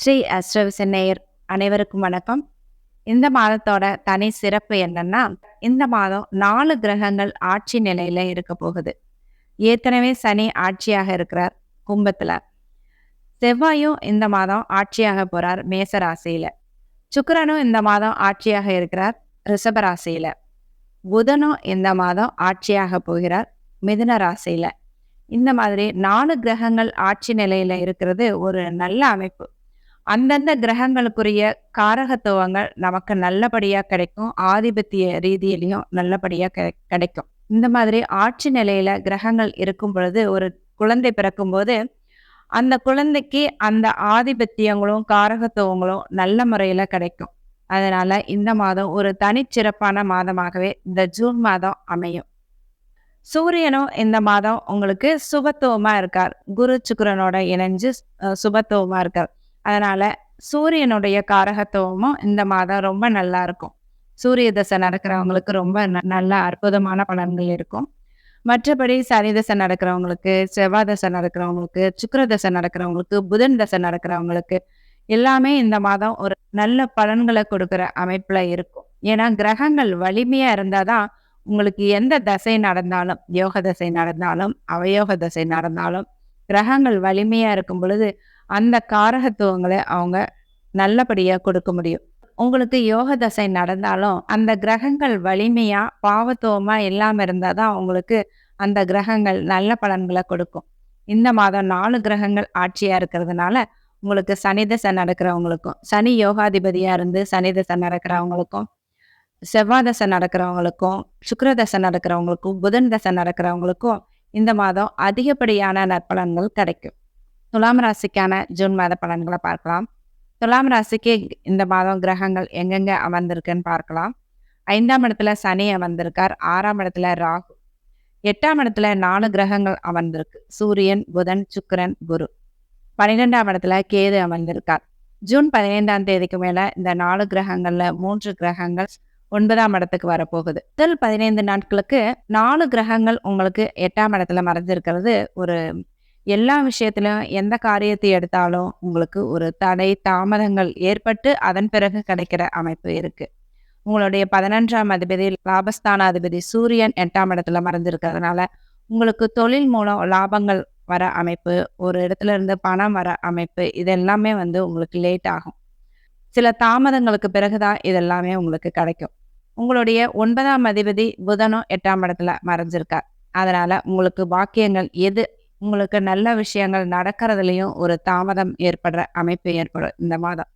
ஸ்ரீ அஸ்ரவிசன் சென்னையர் அனைவருக்கும் வணக்கம். இந்த மாதத்தோட தனி சிறப்பு என்னன்னா இந்த மாதம் நாலு கிரகங்கள் ஆட்சி நிலையில இருக்க போகுது. ஏற்கனவே சனி ஆட்சியாக இருக்கிறார் கும்பத்துல. செவ்வாயும் இந்த மாதம் ஆட்சியாக போறார் மேச ராசியில. இந்த மாதம் ஆட்சியாக இருக்கிறார் ரிஷப ராசியில. புதனும் இந்த மாதம் ஆட்சியாக போகிறார் மிதுன ராசியில. இந்த மாதிரி நாலு கிரகங்கள் ஆட்சி நிலையில இருக்கிறது ஒரு நல்ல அமைப்பு. அந்தந்த கிரகங்களுக்குரிய காரகத்துவங்கள் நமக்கு நல்லபடியாக கிடைக்கும். ஆதிபத்திய ரீதியிலையும் நல்லபடியாக கிடை- கிடைக்கும். இந்த மாதிரி ஆட்சி நிலையில கிரகங்கள் இருக்கும் பொழுது ஒரு குழந்தை பிறக்கும்போது அந்த குழந்தைக்கு அந்த ஆதிபத்தியங்களும் காரகத்துவங்களும் நல்ல முறையில கிடைக்கும். அதனால இந்த மாதம் ஒரு தனிச்சிறப்பான மாதமாகவே இந்த ஜூன் மாதம் அமையும். சூரியனும் இந்த மாதம் உங்களுக்கு சுபத்துவமா இருக்கார். குரு சுக்கரனோட இணைஞ்சு சுபத்துவமா இருக்கார். அதனால் சூரியனுடைய காரகத்துவமும் இந்த மாதம் ரொம்ப நல்லா இருக்கும். சூரிய தசை நடக்கிறவங்களுக்கு ரொம்ப ந- நல்ல அற்புதமான பலன்கள் இருக்கும். மற்றபடி சனி தசை நடக்கிறவங்களுக்கு செவ்வாய் தசை நடக்கிறவங்களுக்கு சுக்கர தசை நடக்கிறவங்களுக்கு புதன் தசை நடக்கிறவங்களுக்கு எல்லாமே இந்த மாதம் ஒரு நல்ல பலன்களை கொடுக்குற அமைப்பில் இருக்கும். ஏன்னா கிரகங்கள் வலிமையாக இருந்தால் தான் உங்களுக்கு எந்த தசை நடந்தாலும் யோக தசை நடந்தாலும் அவயோக தசை நடந்தாலும் கிரகங்கள் வலிமையாக இருக்கும் பொழுது அந்த காரகத்துவங்களை அவங்க நல்லபடியாக கொடுக்க முடியும். உங்களுக்கு யோக தசை நடந்தாலும் அந்த கிரகங்கள் வலிமையாக பாவத்துவமாக இல்லாமல் இருந்தால் தான் உங்களுக்கு அந்த கிரகங்கள் நல்ல பலன்களை கொடுக்கும். இந்த மாதம் நாலு கிரகங்கள் ஆட்சியாக இருக்கிறதுனால உங்களுக்கு சனி தசை நடக்கிறவங்களுக்கும் சனி யோகாதிபதியாக இருந்து சனி தசை நடக்கிறவங்களுக்கும் செவ்வாய் தசை நடக்கிறவங்களுக்கும் சுக்கர தசை நடக்கிறவங்களுக்கும் புதன் தசை நடக்கிறவங்களுக்கும் இந்த மாதம் அதிகப்படியான நற்பலன்கள் கிடைக்கும். துலாம் ராசிக்கான ஜூன் மாத பலன்களை பார்க்கலாம். துலாம் ராசிக்கு இந்த மாதம் கிரகங்கள் எங்கெங்க அமர்ந்திருக்குன்னு பார்க்கலாம். ஐந்தாம் இடத்துல சனி அமர்ந்திருக்கார். ஆறாம் இடத்துல ராகு. எட்டாம் இடத்துல நாலு கிரகங்கள் அமர்ந்திருக்கு. சூரியன் புதன் சுக்கரன் குரு. பன்னிரெண்டாம் இடத்துல கேது அமர்ந்திருக்கார். ஜூன் பதினைந்தாம் தேதிக்கு மேல இந்த நாலு கிரகங்கள்ல மூன்று கிரகங்கள் ஒன்பதாம் இடத்துக்கு வரப்போகுது. முதல் பதினைந்து நாட்களுக்கு நாலு கிரகங்கள் உங்களுக்கு எட்டாம் இடத்துல மறைஞ்சிருக்கிறது. ஒரு எல்லா விஷயத்திலும் எந்த காரியத்தை எடுத்தாலும் உங்களுக்கு ஒரு தடை தாமதங்கள் ஏற்பட்டு அதன் பிறகு கிடைக்கிற அமைப்பு இருக்கு. உங்களுடைய பதினொன்றாம் அதிபதி லாபஸ்தான அதிபதி சூரியன் எட்டாம் இடத்துல மறைஞ்சிருக்கிறதுனால உங்களுக்கு தொழில் மூலம் லாபங்கள் வர அமைப்பு ஒரு இடத்துல இருந்து பணம் வர அமைப்பு இதெல்லாமே வந்து உங்களுக்கு லேட் ஆகும். சில தாமதங்களுக்கு பிறகுதான் இதெல்லாமே உங்களுக்கு கிடைக்கும். உங்களுடைய ஒன்பதாம் அதிபதி புதனும் எட்டாம் இடத்துல மறைஞ்சிருக்கார் அதனால உங்களுக்கு வாக்கியங்கள் எது உங்களுக்கு நல்ல விஷயங்கள் நடக்கிறதுலையும் ஒரு தாமதம் ஏற்படுற அமைப்பு ஏற்படும் இந்த மாதம்.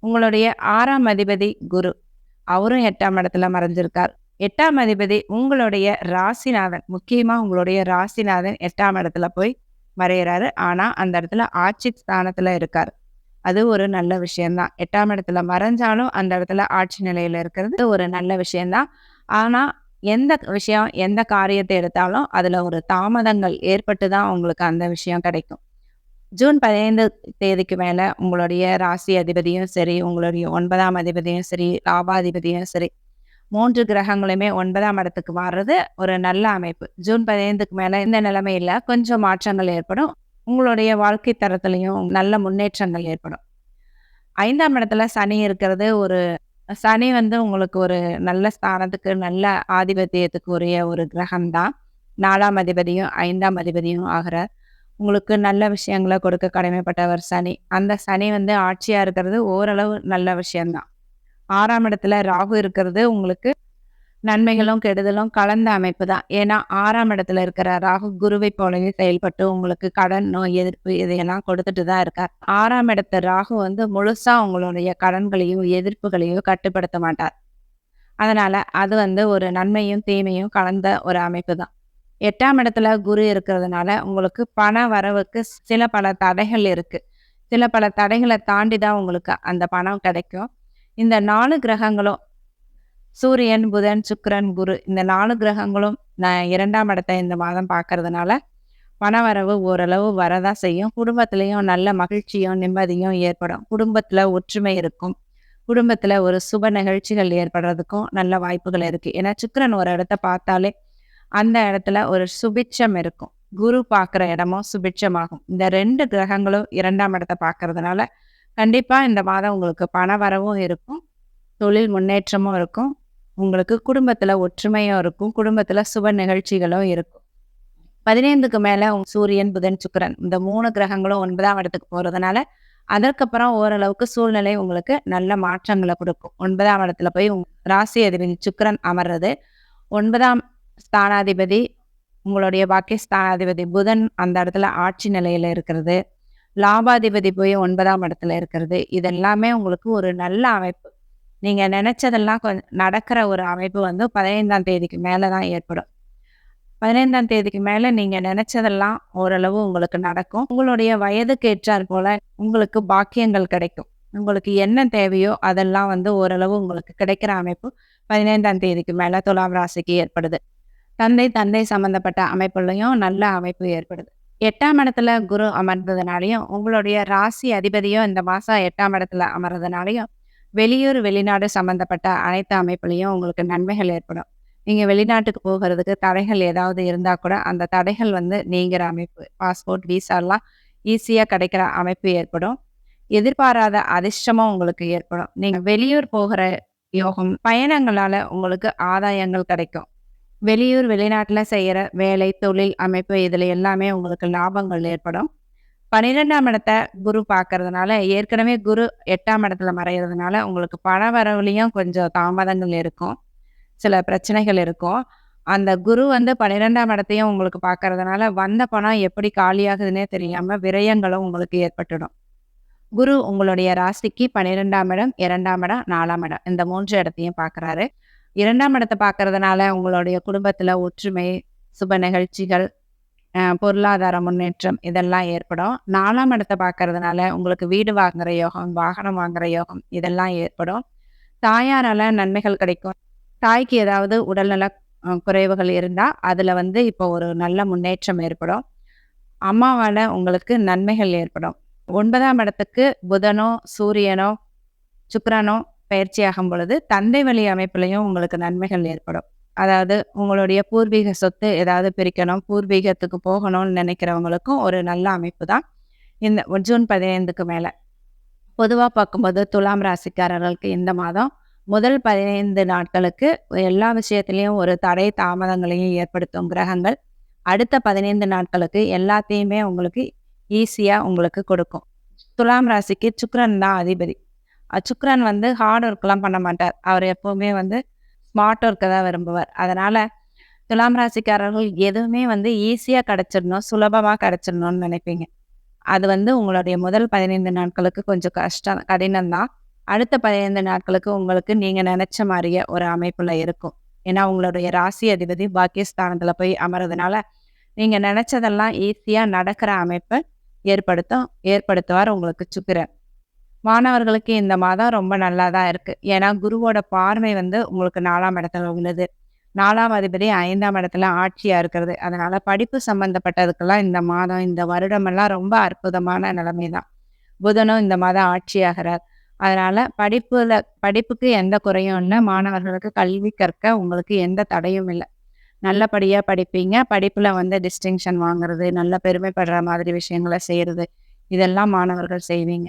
உங்களுடைய ஆறாம் அதிபதி குரு அவரும் எட்டாம் இடத்துல மறைஞ்சிருக்கார். எட்டாம் அதிபதி உங்களுடைய ராசிநாதன் முக்கியமா உங்களுடைய ராசிநாதன் எட்டாம் இடத்துல போய் மறையிறாரு. ஆனா அந்த இடத்துல ஆட்சி ஸ்தானத்துல இருக்கார். அது ஒரு நல்ல விஷயம்தான். எட்டாம் இடத்துல மறைஞ்சாலும் அந்த இடத்துல ஆட்சி நிலையில இருக்கிறது ஒரு நல்ல விஷயம்தான். ஆனா எந்த விஷயம் எந்த காரியத்தை எடுத்தாலும் அதில் ஒரு தாமதங்கள் ஏற்பட்டு தான் உங்களுக்கு அந்த விஷயம் கிடைக்கும். ஜூன் பதினைந்து தேதிக்கு மேலே உங்களுடைய ராசி அதிபதியும் சரி உங்களுடைய ஒன்பதாம் அதிபதியும் சரி லாபாதிபதியும் சரி மூன்று கிரகங்களுமே ஒன்பதாம் இடத்துக்கு மாறுறது ஒரு நல்ல அமைப்பு. ஜூன் பதினைந்துக்கு மேலே இந்த நிலைமையில் கொஞ்சம் மாற்றங்கள் ஏற்படும். உங்களுடைய வாழ்க்கை தரத்துலையும் நல்ல முன்னேற்றங்கள் ஏற்படும். ஐந்தாம் இடத்துல சனி இருக்கிறது ஒரு சனி வந்து உங்களுக்கு ஒரு நல்ல ஸ்தானத்துக்கு நல்ல ஆதிபத்தியத்துக்கு உரிய ஒரு கிரகம்தான். நாலாம் அதிபதியும் ஐந்தாம் அதிபதியும் ஆகிறார். உங்களுக்கு நல்ல விஷயங்களை கொடுக்க கடமைப்பட்டவர் சனி. அந்த சனி வந்து ஆட்சியாக இருக்கிறது ஓரளவு நல்ல விஷயம்தான். ஆறாம் இடத்துல ராகு இருக்கிறது உங்களுக்கு நன்மைகளும் கெடுதலும் கலந்த அமைப்பு தான். ஏன்னா ஆறாம் இடத்துல இருக்கிற ராகு குருவை போலவே செயல்பட்டு உங்களுக்கு கடன் நோய் எதிர்ப்பு இதையெல்லாம் கொடுத்துட்டு தான் இருக்கார். ஆறாம் இடத்து ராகு வந்து முழுசா உங்களுடைய கடன்களையும் எதிர்ப்புகளையும் கட்டுப்படுத்த மாட்டார். அதனால அது வந்து ஒரு நன்மையும் தீமையும் கலந்த ஒரு அமைப்பு தான். எட்டாம் இடத்துல குரு இருக்கிறதுனால உங்களுக்கு பண வரவுக்கு சில பல தடைகள் இருக்கு. சில பல தடைகளை தாண்டி தான் உங்களுக்கு அந்த பணம் கிடைக்கும். இந்த நாலு கிரகங்களும் சூரியன் புதன் சுக்கரன் குரு இந்த நாலு கிரகங்களும் நான் இரண்டாம் இடத்தை இந்த மாதம் பார்க்கறதுனால பணவரவு ஓரளவு வரதான் செய்யும். குடும்பத்திலையும் நல்ல மகிழ்ச்சியும் நிம்மதியும் ஏற்படும். குடும்பத்தில் ஒற்றுமை இருக்கும். குடும்பத்தில் ஒரு சுப நிகழ்ச்சிகள் ஏற்படுறதுக்கும் நல்ல வாய்ப்புகள் இருக்கு. ஏன்னா சுக்கரன் ஒரு இடத்த பார்த்தாலே அந்த இடத்துல ஒரு சுபிட்சம் இருக்கும். குரு பார்க்குற இடமும் சுபிட்சமாகும். இந்த ரெண்டு கிரகங்களும் இரண்டாம் இடத்தை பார்க்கறதுனால கண்டிப்பாக இந்த மாதம் உங்களுக்கு பண வரவும் இருக்கும். தொழில் முன்னேற்றமும் இருக்கும். உங்களுக்கு குடும்பத்தில் ஒற்றுமையும் இருக்கும். குடும்பத்தில் சுப நிகழ்ச்சிகளும் இருக்கும். பதினைந்துக்கு மேலே சூரியன், புதன், சுக்கிரன் இந்த மூணு கிரகங்களும் ஒன்பதாம் இடத்துக்கு போகிறதுனால அதற்கப்புறம் ஓரளவுக்கு சூழ்நிலை உங்களுக்கு நல்ல மாற்றங்களை கொடுக்கும் ஒன்பதாம் இடத்துல போய் உங் ராசி அதிபதி சுக்கிரன் அமர்றது, ஒன்பதாம் ஸ்தானாதிபதி உங்களுடைய பாக்கிய ஸ்தானாதிபதி புதன் அந்த இடத்துல ஆட்சி நிலையில் இருக்கிறது. லாபாதிபதி போய் ஒன்பதாம் இடத்துல இருக்கிறது. இதெல்லாமே உங்களுக்கு ஒரு நல்ல அமைப்பு. நீங்கள் நினச்சதெல்லாம் கொஞ்சம் நடக்கிற ஒரு அமைப்பு வந்து 15ஆம் தேதிக்கு மேலே தான் ஏற்படும். 15ஆம் தேதிக்கு மேலே நீங்கள் நினச்சதெல்லாம் ஓரளவு உங்களுக்கு நடக்கும். உங்களுடைய வயதுக்கு ஏற்றாற் போல உங்களுக்கு பாக்கியங்கள் கிடைக்கும். உங்களுக்கு என்ன தேவையோ அதெல்லாம் வந்து ஓரளவு உங்களுக்கு கிடைக்கிற அமைப்பு 15ஆம் தேதிக்கு மேலே துலாம் ராசிக்கு ஏற்படுது. தந்தை, தந்தை சம்மந்தப்பட்ட அமைப்புலையும் நல்ல அமைப்பு ஏற்படுது. எட்டாம் இடத்துல குரு அமர்ந்ததுனாலையும் உங்களுடைய ராசி அதிபதியும் இந்த மாசம் 8ஆம் இடத்துல அமர்றதுனாலையும் வெளியூர், வெளிநாடு சம்மந்தப்பட்ட அனைத்து அமைப்புலையும் உங்களுக்கு நன்மைகள் ஏற்படும். நீங்கள் வெளிநாட்டுக்கு போகிறதுக்கு தடைகள் ஏதாவது இருந்தால் கூட, அந்த தடைகள் வந்து நீங்கிற அமைப்பு. பாஸ்போர்ட், விசாலாம் ஈஸியாக கிடைக்கிற அமைப்பு ஏற்படும். எதிர்பாராத அதிர்ஷ்டமும் உங்களுக்கு ஏற்படும். நீங்கள் வெளியூர் போகிற யோகம், பயணங்களால் உங்களுக்கு ஆதாயங்கள் கிடைக்கும். வெளியூர், வெளிநாட்டில் செய்கிற வேலை, தொழில் அமைப்பு இதில் எல்லாமே உங்களுக்கு லாபங்கள் ஏற்படும். 12ஆம் இடத்த குரு பார்க்கறதுனால, ஏற்கனவே குரு எட்டாம் இடத்துல மறையறதுனால, உங்களுக்கு பண வரவுலையும் கொஞ்சம் தாமதங்கள் இருக்கும். சில பிரச்சனைகள் இருக்கும். அந்த குரு வந்து 12ஆம் இடத்தையும் உங்களுக்கு பார்க்கறதுனால, வந்த பணம் எப்படி காலியாகுதுன்னே தெரியாம விரயங்களும் உங்களுக்கு ஏற்பட்டுடும். குரு உங்களுடைய ராசிக்கு 12ஆம் இடம், இரண்டாம் இடம், நாலாம் இடம் இந்த மூன்று இடத்தையும் பார்க்குறாரு. இரண்டாம் இடத்தை பார்க்கறதுனால உங்களுடைய குடும்பத்தில் ஒற்றுமை, சுப நிகழ்ச்சிகள், பொருளாதார முன்னேற்றம் இதெல்லாம் ஏற்படும். நாலாம் இடத்தை பார்க்கறதுனால உங்களுக்கு வீடு வாங்குற யோகம், வாகனம் வாங்குற யோகம் இதெல்லாம் ஏற்படும். தாயாரால நன்மைகள் கிடைக்கும். தாய்க்கு ஏதாவது உடல்நல குறைவுகள் இருந்தால் அதில் வந்து இப்போ ஒரு நல்ல முன்னேற்றம் ஏற்படும். அம்மாவால் உங்களுக்கு நன்மைகள் ஏற்படும். ஒன்பதாம் இடத்துக்கு புதனோ, சூரியனோ, சுக்ரனோ பயிற்சி ஆகும் பொழுது, தந்தை வழி அமைப்புலையும் உங்களுக்கு நன்மைகள் ஏற்படும். அதாவது உங்களுடைய பூர்வீக சொத்து ஏதாவது பிரிக்கணும், பூர்வீகத்துக்கு போகணும்னு நினைக்கிறவங்களுக்கும் ஒரு நல்ல அமைப்பு தான். இந்த ஜூன் பதினைந்துக்கு மேலே பொதுவாக பார்க்கும்போது துலாம் ராசிக்காரர்களுக்கு இந்த மாதம் முதல் 15 நாட்களுக்கு எல்லா விஷயத்துலேயும் ஒரு தடை, தாமதங்களையும் ஏற்படுத்தும் கிரகங்கள். அடுத்த 15 நாட்களுக்கு எல்லாத்தையுமே உங்களுக்கு ஈஸியாக உங்களுக்கு கொடுக்கும். துலாம் ராசிக்கு சுக்ரன் தான் அதிபதி. சுக்ரன் வந்து ஹார்ட் ஒர்க்லாம் பண்ண மாட்டார். அவர் எப்போவுமே வந்து ஸ்மார்ட் இருக்க தான் விரும்புவார். அதனால் துலாம் ராசிக்காரர்கள் எதுவுமே வந்து ஈஸியாக கிடச்சிடணும் சுலபமாக கிடைச்சிடணும்னு நினைப்பீங்க. அது வந்து உங்களுடைய முதல் 15 நாட்களுக்கு கொஞ்சம் கஷ்டம் கடினம் தான். அடுத்த 15 நாட்களுக்கு உங்களுக்கு நீங்கள் நினச்ச மாதிரிய ஒரு அமைப்பில் இருக்கும். ஏன்னா, உங்களுடைய ராசி அதிபதி பாக்கியஸ்தானத்தில் போய் அமர்றதுனால, நீங்கள் நினச்சதெல்லாம் ஈஸியாக நடக்கிற அமைப்பை ஏற்படுத்தும் ஏற்படுத்துவார் உங்களுக்கு சுக்கிரன். மாணவர்களுக்கு இந்த மாதம் ரொம்ப நல்லா தான் இருக்குது ஏன்னா, குருவோட பார்வை வந்து உங்களுக்கு நாலாம் இடத்துல உள்ளது நாலாம் அதிபதி ஐந்தாம் இடத்துல ஆட்சியாக இருக்கிறது. அதனால் படிப்பு சம்மந்தப்பட்டதுக்கெல்லாம் இந்த மாதம், இந்த வருடமெல்லாம் ரொம்ப அற்புதமான நிலைமை தான். புதனும் இந்த மாதம் ஆட்சியாகிறார். அதனால் படிப்புல படிப்புக்கு எந்த குறையும் இல்லை மாணவர்களுக்கு கல்வி கற்க உங்களுக்கு எந்த தடையும் இல்லை நல்லபடியாக படிப்பீங்க. படிப்பில் வந்து டிஸ்டிங்ஷன் வாங்குறது, நல்ல பெருமைப்படுற மாதிரி விஷயங்கள செய்கிறது இதெல்லாம் மாணவர்கள் செய்வீங்க.